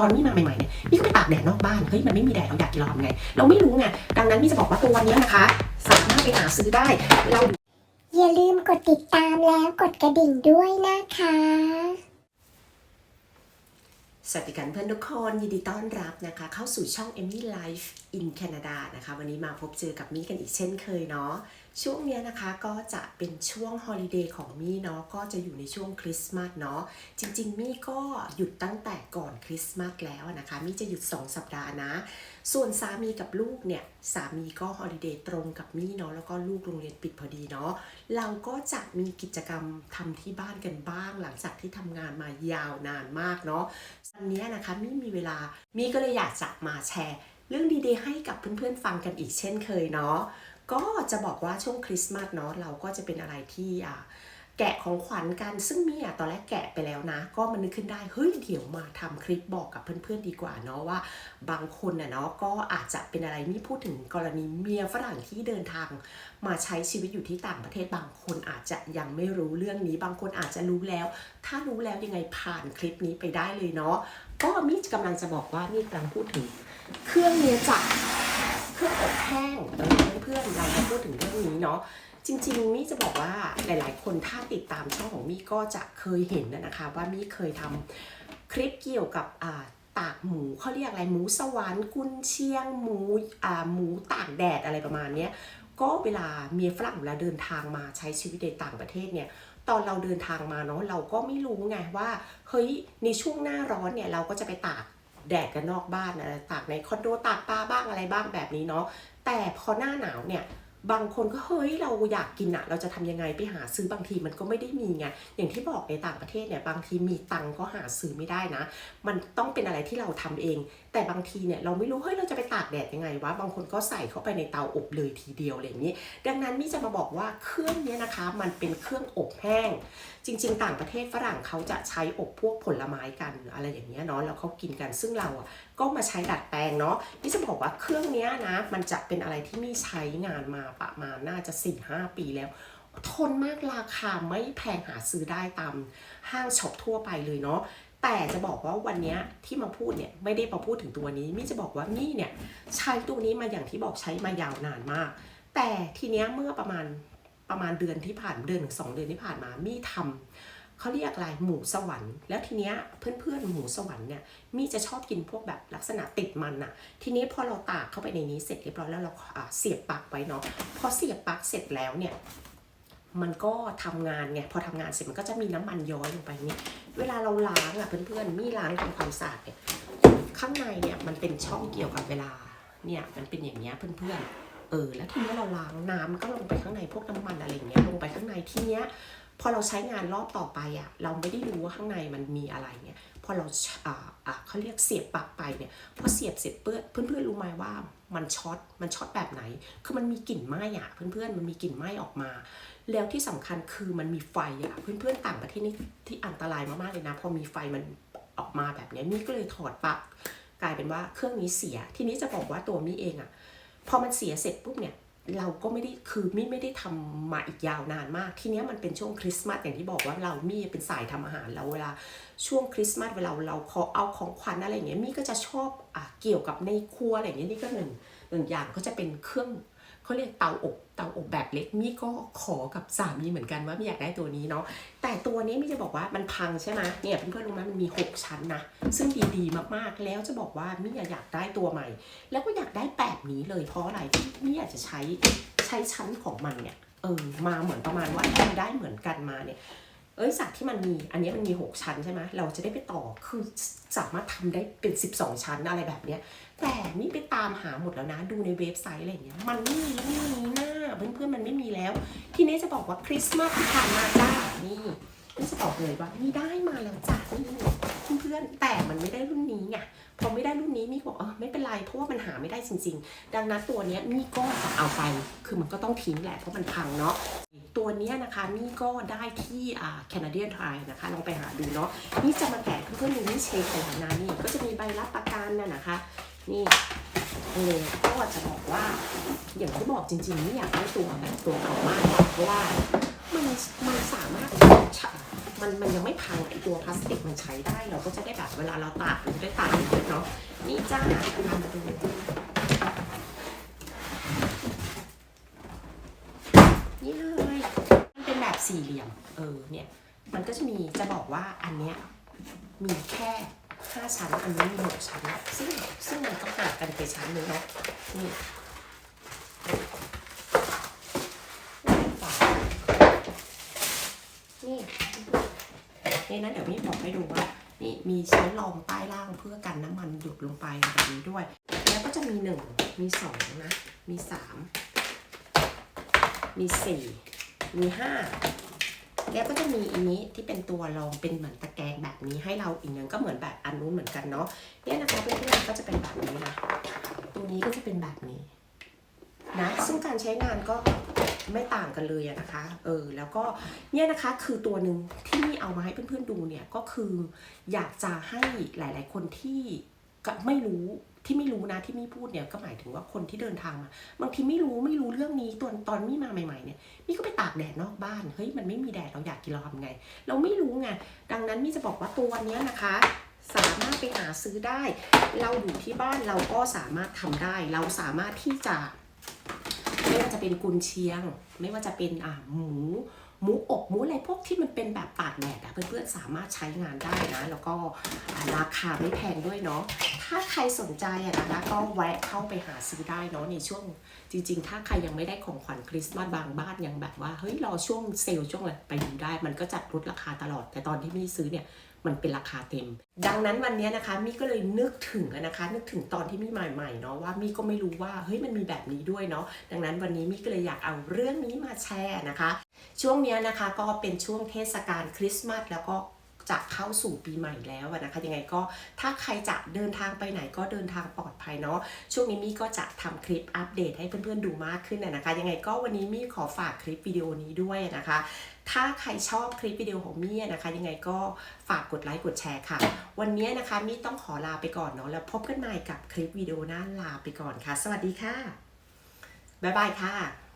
ตอนนี้มาใหม่ๆเนี่ยนี่ก็ไปตากแดดนอกบ้านเฮ้ยมันไม่มีแดดเราอยากกินเราทำไง เราไม่รู้ไงดังนั้นนี่จะบอกว่าตัวเนี้ยนะคะ สามารถไปหาซื้อได้เราอย่าลืมกดติดตามแล้วกดกระดิ่งด้วยนะคะ สวัสดีกันเพื่อนทุกคนยินดีต้อนรับนะคะ เข้าสู่ช่อง Emmy Life in Canada นะคะ วันนี้มาพบเจอกับมี่กันอีกเช่นเคยเนาะ ช่วงเนี้ยนะคะก็จะเป็นช่วงฮอลิเดย์ของมี่เนาะก็จะอยู่ในช่วงคริสต์มาสเนาะจริง ๆ มี่ก็หยุดตั้งแต่ก่อนคริสต์มาสแล้วนะคะมี่จะหยุด 2 สัปดาห์นะ ส่วนสามีกับลูกเนี่ยสามีก็ฮอลิเดย์ตรงกับมี่เนาะแล้วก็ลูกโรงเรียนปิดพอดีเนาะเราก็จะมีกิจกรรมทำที่บ้านกันบ้าง หลังจากที่ทำงานมายาวนานมากเนาะวันนี้นะคะมี่มีเวลามี่ก็เลยอยากจะมาแชร์ เรื่องดีๆให้กับเพื่อนๆฟังกันอีกเช่นเคยเนาะ ก็จะบอกว่าช่วงคริสต์มาสเนาะเราก็จะเป็นอะไรที่อ่าแกะของขวัญกันซึ่งมี่อะตอนแรกแกะไปแล้วนะ ก็มันนึกขึ้นได้เฮ้ยเดี๋ยวมาทำคลิปบอกกับเพื่อนๆดีกว่าเนาะว่า บางคนน่ะเนาะก็อาจจะเป็นอะไรมี่พูดถึงกรณีเมียฝรั่งที่เดินทาง มาใช้ชีวิตอยู่ที่ต่างประเทศบางคนอาจจะยังไม่รู้เรื่องนี้ บางคนอาจจะรู้แล้ว ถ้ารู้แล้วยังไงผ่านคลิปนี้ไปได้เลยเนาะก็มิกำลังจะบอกว่านี่กำลังพูดถึงเครื่องเนี้ยจาก เครื่องอบแห้งเออเพื่อนๆเราจะพูดถึงเรื่องนี้เนาะจริงๆมี่จะบอกว่าหลายๆ คนถ้าติดตามช่องของมี่ก็จะเคยเห็นนะคะ ว่ามี่เคยทำคลิปเกี่ยวกับตากหมูเขาเรียกอะไรหมูสวรรค์กุนเชียงหมูหมูตากแดดอะไรประมาณนี้ก็เวลาเมียฝรั่งเวลาเดินทางมาใช้ชีวิตในต่างประเทศเนี่ยตอนเราเดินทางมาเนาะเราก็ไม่รู้ไงว่าเฮ้ยในช่วงหน้าร้อนเนี่ยเราก็จะไปตาก แดดกันนอกบ้านนะตากในคอนโดตากปลาบ้างอะไรบ้างแบบนี้เนาะแต่พอหน้าหนาวเนี่ย บางคนก็เฮ้ยเราอยากกินอะเราจะทำยังไงไปหาซื้อบางทีมันก็ไม่ได้มีไงอย่างที่บอกในต่างประเทศเนี่ยบางทีมีตังก็หาซื้อไม่ได้นะ มันต้องเป็นอะไรที่เราทำเอง แต่บางทีเนี่ยเราไม่รู้เฮ้ยเราจะไปตากแดดยังไงวะบางคนก็ใส่เข้าไปในเตาอบเลยทีเดียวอะไรอย่างนี้ ดังนั้นมี่จะมาบอกว่าเครื่องเนี้ยนะคะมันเป็นเครื่องอบแห้ง จริง ๆ ต่างประเทศฝรั่งเขาจะใช้อบพวกผลไม้กันอะไรอย่างเงี้ยเนาะแล้วเขากินกันซึ่งเราอะก็มาใช้ดัดแปลงเนาะนี่จะบอกว่าเครื่องเนี้ยนะมันจะเป็นอะไรที่มีใช้งานมาประมาณน่าจะ 4-5 ปีแล้ว ทนมากราคาไม่แพงหาซื้อได้ตามห้างช็อปทั่วไปเลยเนาะแต่จะบอกว่าวันนี้ที่มาพูดเนี่ยไม่ได้มาพูดถึงตัวนี้มี่จะบอกว่ามี่เนี่ยใช้ตัวนี้มาอย่างที่บอกใช้มายาวนานมาก แต่ทีเนี้ยเมื่อประมาณประมาณเดือนที่ผ่านเดือนถึงสองเดือนที่ผ่านมามี่ทำ เขาเรียกอะไรหมูสวรรค์ แล้วทีเนี้ยเพื่อนๆหมูสวรรค์เนี่ยมีจะชอบกินพวกแบบลักษณะติดมันอะทีนี้พอเราตากเข้าไปในนี้เสร็จเรียบร้อยแล้วเราเสียบปลั๊กไว้เนาะพอเสียบปลั๊กเสร็จแล้วเนี่ยมันก็ทำงานไงพอทำงานเสร็จมันก็จะมีน้ำมันย้อยลงไปนี่เวลาเราล้างอะเพื่อนๆมีล้างทำความสะอาดเนี่ยข้างในเนี่ยมันเป็นช่องเกี่ยวกับเวลาเนี่ยมันเป็นอย่างเงี้ยเพื่อนๆเออแล้วทีนี้เราล้างน้ำก็ลงไปข้างในพวกน้ำมันอะไรเงี้ยลงไปข้างในทีเนี้ย พอเราใช้งานรอบต่อไปอะเราไม่ได้รู้ว่าข้างในมันมีอะไรเนี่ยพอเราอ่าอ่าเขาเรียกเสียบปลั๊กไปเนี่ยพอเสียบเสร็จเพื่อนเพื่อนๆรู้ไหมว่ามันช็อตมันช็อตแบบไหน คือมันมีกลิ่นไหม้อะเพื่อนๆมันมีกลิ่นไหม้ออกมา แล้วที่สำคัญคือมันมีไฟอะเพื่อนๆต่างประเทศนี่ที่อันตรายมากๆเลยนะ พอมีไฟมันออกมาแบบนี้มี่ก็เลยถอดปลั๊กกลายเป็นว่าเครื่องนี้เสีย ทีนี้จะบอกว่าตัวมี่เองอะพอมันเสียเสร็จปุ๊บเนี่ย เราก็ไม่ได้คือมี่ไม่ได้ทำมาอีกยาวนานมาก ทีเนี้ยมันเป็นช่วงคริสต์มาสอย่างที่บอกว่าเรามี่เป็นสายทำอาหารเราเวลาช่วงคริสต์มาสเวลาเราขอเอาของขวัญอะไรอย่างเงี้ยมี่ก็จะชอบอะเกี่ยวกับในครัวอะไรอย่างเงี้ยนี่ก็หนึ่งหนึ่งอย่างก็จะเป็นเครื่อง เขาเรียกเตาอบเตาอบแบบเล็กมี่ก็ขอกับสามีเหมือนกันว่าไม่อยากได้ตัวนี้เนาะแต่ตัวนี้มี่จะบอกว่ามันพังใช่ไหมเนี่ยเพื่อนๆรู้ไหมมันมี 6 ชั้นนะซึ่งดีๆมากๆ แล้วจะบอกว่ามี่อยากได้ตัวใหม่ แล้วก็อยากได้แบบนี้เลยเพราะอะไรมี่อยากจะใช้ใช้ชั้นของมันเนี่ยเออมาเหมือนประมาณว่าให้ได้เหมือนกันมาเนี่ย เอ้ยสัตว์ที่มันมี อันนี้มันมี 6 ชั้นใช่ไหมเราจะได้ไปต่อคือสามารถทำได้เป็น 12 ชั้นอะไรแบบเนี้ยแต่นี่ไปตามหาหมดแล้วนะ ดูในเว็บไซต์อะไรอย่างเงี้ยมันไม่มีไม่มีหน้าเพื่อนๆมันไม่มีแล้ว ทีนี้จะบอกว่าคริสต์มาสที่ผ่านมาจ้านี่นี่จะบอกเลยว่านี่ได้มาแล้วจ้านี่ พื่อนแต่มันไม่ได้รุ่นนี้ไงพอไม่ได้รุ่นนี้มี่บอกเออไม่เป็นไรเพราะว่ามันหาไม่ได้จริง ๆ ดังนั้นตัวนี้มี่ก็จะเอาไปคือมันก็ต้องทิ้งแหละเพราะมันพังเนาะตัวนี้นะคะนี่ก็ได้ที่แคนาเดียนไทยนะคะลองไปหาดูเนาะนี่จะมาแกะเพื่อนๆดูนี่เช็คของนานี่ก็จะมีใบรับประกันน่ะนะคะ นี่เออก็จะบอกว่า อย่างที่บอกจริงๆนี่อยากได้ตัวแบบตัวเก่ามากเพราะว่ามันมันสามารถ มันมันยังไม่พังไอตัวพลาสติกมันใช้ได้ เราก็จะได้แบบเวลาเราตากเราจะได้ตากเยอะเนาะนี่จ้าทำมาดูนี่เลยมันเป็นแบบสี่เหลี่ยมเออเนี่ยมันก็จะมีจะบอกว่าอันเนี้ยมีแค่ห้าชั้นอันนี้มีหกชั้นซึ่งซึ่งมันต้องห่างกันไปชั้นหนึงเนาะนี่ นี่นะเดี๋ยวพี่บอกให้ดูว่านี่มีชั้นรองใต้ล่างเพื่อกันน้ำมันหยดลงไปแบบนี้ด้วย แล้วก็จะมีหนึ่งมีสองนะมีสามมีสี่มีห้าแล้วก็จะมีอันนี้ที่เป็นตัวรองเป็นเหมือนตะแกรงแบบนี้ให้เราอีกนึงก็เหมือนแบบอันนู้นเหมือนกันเนาะเนี่ยนะคะเพื่อนๆก็จะเป็นแบบนี้นะตัวนี้ก็จะเป็นแบบนี้นะซึ่งการใช้งานก็ ไม่ต่างกันเลยนะคะ เออ แล้วก็เนี่ยนะคะคือตัวหนึ่งที่นี่เอามาให้เพื่อนๆดูเนี่ยก็คืออยากจะให้หลาย ๆ คนที่ไม่รู้ที่ไม่รู้นะที่มี่พูดเนี่ยก็หมายถึงว่าคนที่เดินทางมาบางทีไม่รู้ไม่รู้เรื่องนี้ตอนตอนมี่มาใหม่ ๆเนี่ยมี่ก็ไปตากแดดนอกบ้านเฮ้ยมันไม่มีแดดเราอยากกินเราทำไง เราไม่รู้ไงดังนั้นมี่จะบอกว่าตัวเนี้ยนะคะ สามารถไปหาซื้อได้ เราอยู่ที่บ้านเราก็สามารถทำได้ เราสามารถที่จะ ไม่ว่าจะเป็นกุนเชียง ไม่ว่าจะเป็นอ่าหมูหมูอบหมูอะไรพวกที่มันเป็นแบบตากแดดอะเพื่อนๆสามารถใช้งานได้นะ แล้วก็ราคาไม่แพงด้วยเนาะถ้าใครสนใจอะนะคะก็แวะเข้าไปหาซื้อได้เนาะในช่วงจริง ๆ ถ้าใครยังไม่ได้ของขวัญคริสต์มาสบางบ้านยังแบบว่าเฮ้ยรอช่วงเซลล์ช่วงอะไรไปดูได้ มันก็จัดลดราคาตลอด แต่ตอนที่มี่ซื้อเนี่ย มันเป็นราคาเต็ม ดังนั้นวันนี้นะคะมี่ก็เลยนึกถึงนะคะ นึกถึงตอนที่มี่ใหม่ๆเนาะว่ามี่ก็ไม่รู้ว่าเฮ้ยมันมีแบบนี้ด้วยเนาะดังนั้นวันนี้มี่ก็เลยอยากเอาเรื่องนี้มาแชร์นะคะ ช่วงเนี้ยนะคะก็เป็นช่วงเทศกาลคริสต์มาสแล้วก็จะเข้าสู่ปีใหม่แล้วนะคะยังไงก็ถ้าใครจะเดินทางไปไหนก็เดินทางปลอดภัยเนาะช่วงนี้มี่ก็จะทำคลิปอัปเดตให้เพื่อนๆดูมากขึ้นนะคะ ยังไงก็วันนี้มี่ขอฝากคลิปวิดีโอนี้ด้วยนะคะ ถ้าใครชอบคลิปวิดีโอของมี่นะคะ ยังไงก็ฝากกดไลค์กดแชร์ค่ะ วันนี้นะคะมี่ต้องขอลาไปก่อนเนาะแล้วพบกันใหม่กับคลิปวิดีโอหน้าลาไปก่อนค่ะ สวัสดีค่ะบ๊ายบายค่ะ